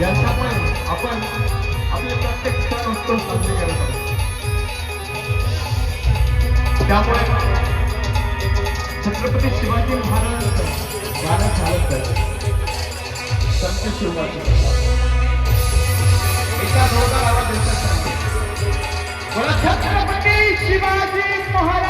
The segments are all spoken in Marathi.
यांच्यामुळे आपण आपले प्रत्येक सण उत्सव साजरे करत आहोत त्यामुळे छत्रपती शिवाजी महाराजांचं गाणं चालत आहे संत शिवाजी एका जोरदार आवाज यांचा सांगतो छत्रपती शिवाजी महाराज!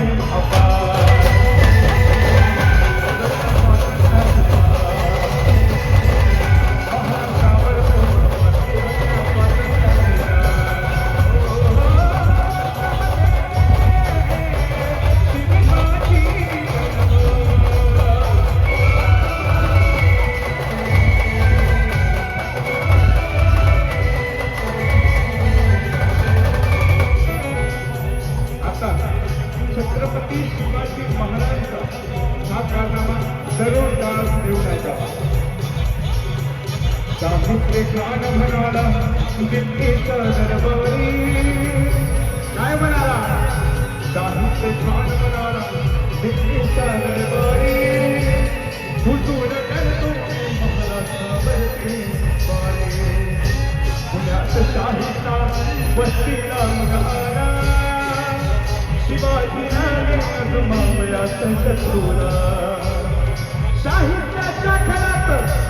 Ao पाटील शिवाजी महाराजांचा हा कारनामा दररोज काळ ठेवण्याचा साहित्य गाण म्हणाला दिल्लीचा दरबारी काय म्हणाला साहित्य गाण म्हणाला दिल्लीचा दरबारी मावळ्यात शत्रूला साहित्याच्या खरात